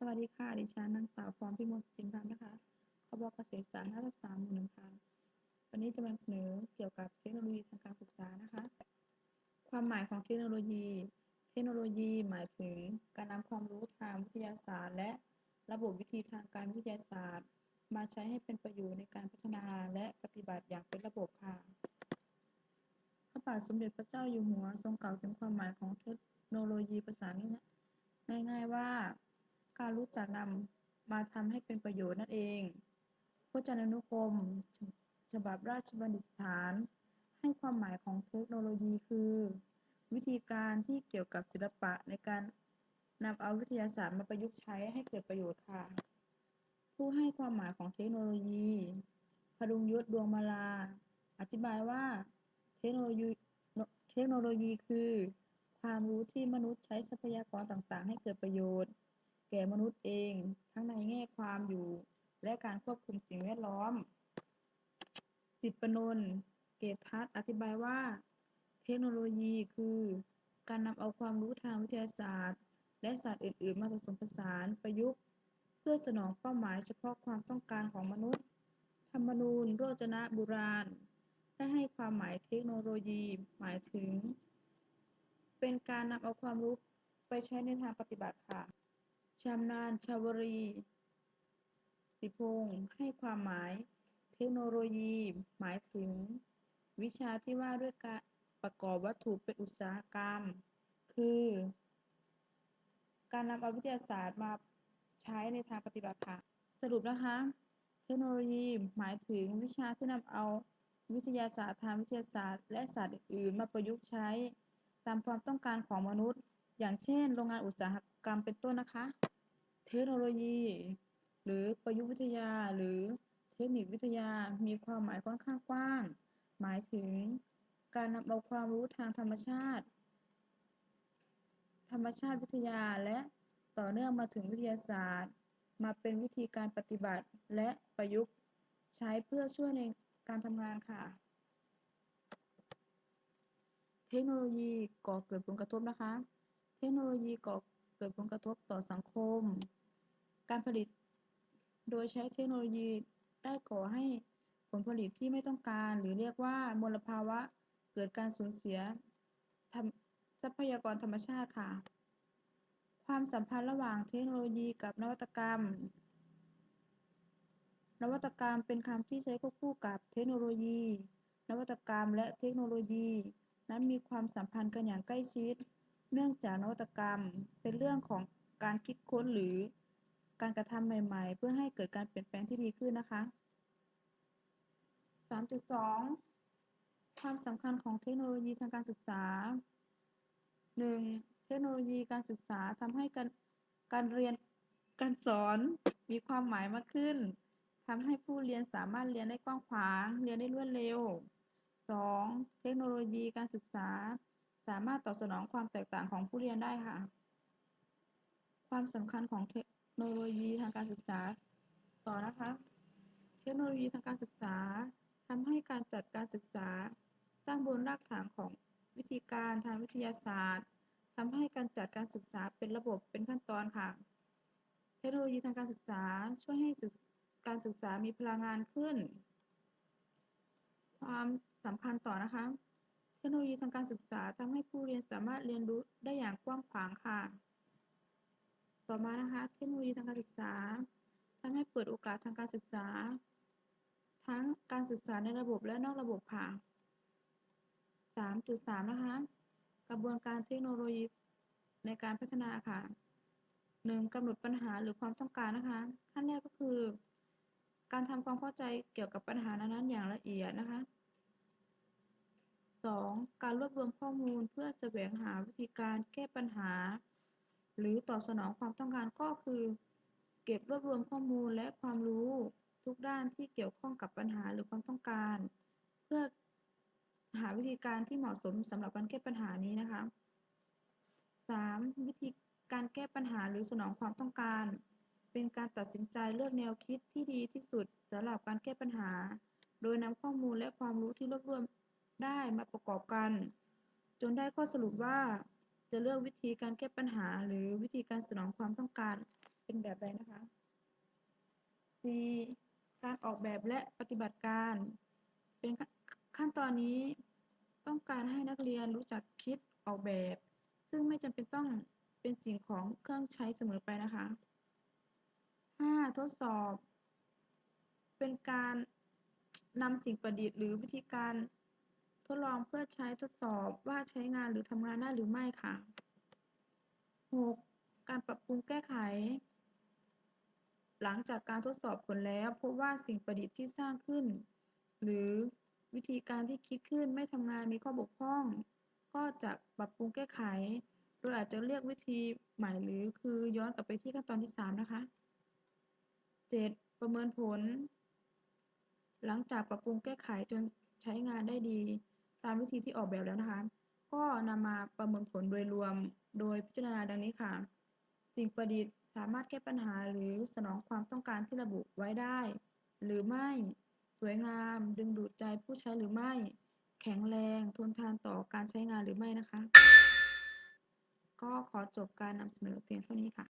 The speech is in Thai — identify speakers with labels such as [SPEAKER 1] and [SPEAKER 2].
[SPEAKER 1] สวัสดีค่ะ ดิฉันนางสาวพรพิมลสินพันธ์นะคะคบเกษตรศาสตร์ห้าทับสามหมู่หนึ่งค่ะ วันนี้จะมานำเสนอเกี่ยวกับเทคโนโลยีทางการศึกษานะคะ ความหมายของเทคโนโลยี เทคโนโลยีหมายถึงการนำความรู้ทางวิทยาศาสตร์ และระบบวิธีทางการวิทยาศาสตร์ มาใช้ให้เป็นประโยชน์ในการพัฒนาและปฏิบัติอย่างเป็นระบบค่ะ พระบาทสมเด็จพระเจ้าอยู่หัวทรงกล่าวถึงความหมายของเทคโนโลยีภาษาง่ายๆว่า การรู้จักนำมาทำให้เป็นประโยชน์นั่นเอง พจนานุกรม ฉบับราชบัณฑิตสถาน ให้ความหมายของเทคโนโลยีคือ วิธีการที่เกี่ยวกับศิลปะในการนำเอาวิทยาศาสตร์มาประยุกต์ใช้ให้เกิดประโยชน์ค่ะ ผู้ให้ความหมายของเทคโนโลยีพดุงยศดวงมาลา อธิบายว่าเทคโนโลยีเทคโนโลยีคือ ความรู้ที่มนุษย์ใช้ทรัพยากรต่างๆ ให้เกิดประโยชน์ แก่มนุษย์เอง ทั้งในแง่ความอยู่ และการควบคุมสิ่งแวดล้อม สิบปนนท์เกตทัศอธิบายว่า เทคโนโลยีคือ การนำเอาความรู้ทางวิทยาศาสตร์ และศาสตร์อื่น ๆ มาผสมผสานประยุกต์ เพื่อสนองเป้าหมายเฉพาะความต้องการของมนุษย์ ธรรมนูญโรจนะบุราณได้ให้ความหมายเทคโนโลยี หมายถึง เป็นการนำเอาความรู้ไปใช้ในทางปฏิบัติค่ะ ชำนาญชาวรีสิพงศ์ให้ความหมายเทคโนโลยี หมายถึง วิชาที่ว่าด้วยการประกอบวัตถุเป็นอุตสาหกรรม คือ การนำเอาวิทยาศาสตร์มาใช้ในทางปฏิบัติค่ะ สรุปนะคะ เทคโนโลยีหมายถึงวิชาที่นำเอาวิทยาศาสตร์ทางวิทยาศาสตร์ และศาสตร์อื่นมาประยุกต์ใช้ ตามความต้องการของมนุษย์ อย่างเช่น โรงงานอุตสาหกรรมเป็นต้นนะคะ เทคโนโลยี หรือประยุกต์วิทยา หรือเทคนิควิทยา มีความหมายค่อนข้างกว้าง หมายถึงการนำเอาความรู้ทางธรรมชาติ ธรรมชาติวิทยาและต่อเนื่องมาถึงวิทยาศาสตร์ มาเป็นวิธีการปฏิบัติและประยุกต์ใช้เพื่อช่วยในการทำงานค่ะ เทคโนโลยีก่อเกิดผลกระทบนะคะ เทคโนโลยีก่อเกิดผลกระทบต่อสังคม การผลิต โดยใช้เทคโนโลยีได้ก่อให้ผลผลิตที่ไม่ต้องการ หรือเรียกว่ามลภาวะเกิดการสูญเสียทรัพยากรธรรมชาติค่ะ ความสัมพันธ์ระหว่างเทคโนโลยีกับนวัตกรรม นวัตกรรมเป็นคำที่ใช้ควบคู่กับเทคโนโลยี นวัตกรรมและเทคโนโลยี นั้นมีความสัมพันธ์กันอย่างใกล้ชิด เนื่องจากนวัตกรรมเป็นเรื่องของการคิดค้นหรือการกระทำใหม่ ๆ เพื่อให้เกิดการเปลี่ยนแปลงที่ดีขึ้นนะคะ 3.2 ความสำคัญของเทคโนโลยีทางการศึกษา 1. เทคโนโลยีการศึกษาทำให้การการเรียนการสอนมีความหมายมากขึ้นทำให้ผู้เรียนสามารถเรียนได้กว้างขวาง เรียนได้รวดเร็ว 2. เทคโนโลยีการศึกษา สามารถตอบสนองความแตกต่างของผู้เรียนได้ค่ะ ความสำคัญของเทคโนโลยีทางการศึกษาต่อนะคะ เทคโนโลยีทางการศึกษาทำให้การจัดการศึกษาตั้งบนรากฐานของวิธีการทางวิทยาศาสตร์ทำให้การจัดการศึกษาเป็นระบบเป็นขั้นตอนค่ะ เทคโนโลยีทางการศึกษาช่วยให้การศึกษามีพลังงานขึ้น ความสำคัญต่อนะคะ เทคโนโลยีทางการศึกษาทำให้ผู้เรียนสามารถเรียนรู้ได้อย่างกว้างขวางค่ะ ต่อมานะคะ เทคโนโลยีทางการศึกษาทำให้เปิดโอกาสทางการศึกษา ทั้งการศึกษาในระบบและนอกระบบค่ะ 3.3 นะคะ กระบวนการเทคโนโลยีในการพัฒนาค่ะ 1. กำหนดปัญหาหรือความต้องการนะคะ ขั้นแรกก็คือ การทำความเข้าใจเกี่ยวกับปัญหานั้นๆอย่างละเอียดนะคะ 2. การรวบรวมข้อมูลเพื่อแสวงหาวิธีการแก้ปัญหา หรือตอบสนองความต้องการก็คือ เก็บรวบรวมข้อมูลและความรู้ทุกด้านที่เกี่ยวข้องกับปัญหาหรือความต้องการ เพื่อหาวิธีการที่เหมาะสมสำหรับการแก้ปัญหานี้นะคะ 3. วิธีการแก้ปัญหาหรือสนองความต้องการ เป็นการตัดสินใจเลือกแนวคิดที่ดีที่สุดสำหรับการแก้ปัญหา โดยนำข้อมูลและความรู้ที่รวบรวม ได้มาประกอบกัน จนได้ข้อสรุปว่า จะเลือกวิธีการแก้ปัญหา หรือวิธีการสนองความต้องการเป็นแบบใดนะคะ C การออกแบบและปฏิบัติการ เป็นขั้นตอนนี้ต้องการให้นักเรียนรู้จักคิดออกแบบ ซึ่งไม่จำเป็นต้องเป็นสิ่งของเครื่องใช้เสมอไปนะคะ 5. ทดสอบ เป็นการนำสิ่งประดิษฐ์หรือวิธีการ ทดลองเพื่อใช้ทดสอบว่าใช้งานหรือทำงานได้หรือไม่ค่ะ 6. การปรับปรุงแก้ไข หลังจากการทดสอบผลแล้วพบว่าสิ่งประดิษฐ์ที่สร้างขึ้น หรือวิธีการที่คิดขึ้นไม่ทำงานมีข้อบกพร่อง ก็จะปรับปรุงแก้ไขโดยอาจจะเรียกวิธีใหม่หรือคือย้อนกลับไปที่ขั้นตอนที่ 3 นะคะ 7. ประเมินผล หลังจากปรับปรุงแก้ไขจนใช้งานได้ดี ตามวิธีที่ออกแบบแล้วนะคะ ก็นำมาประเมินผลโดยรวมโดยพิจารณาดังนี้ค่ะ สิ่งประดิษฐ์สามารถแก้ปัญหาหรือสนองความต้องการที่ระบุไว้ได้ หรือไม่สวยงาม ดึงดูดใจผู้ใช้หรือไม่ แข็งแรง ทนทานต่อการใช้งานหรือไม่นะคะ ก็ขอจบการนำเสนอเพียงเท่านี้ค่ะ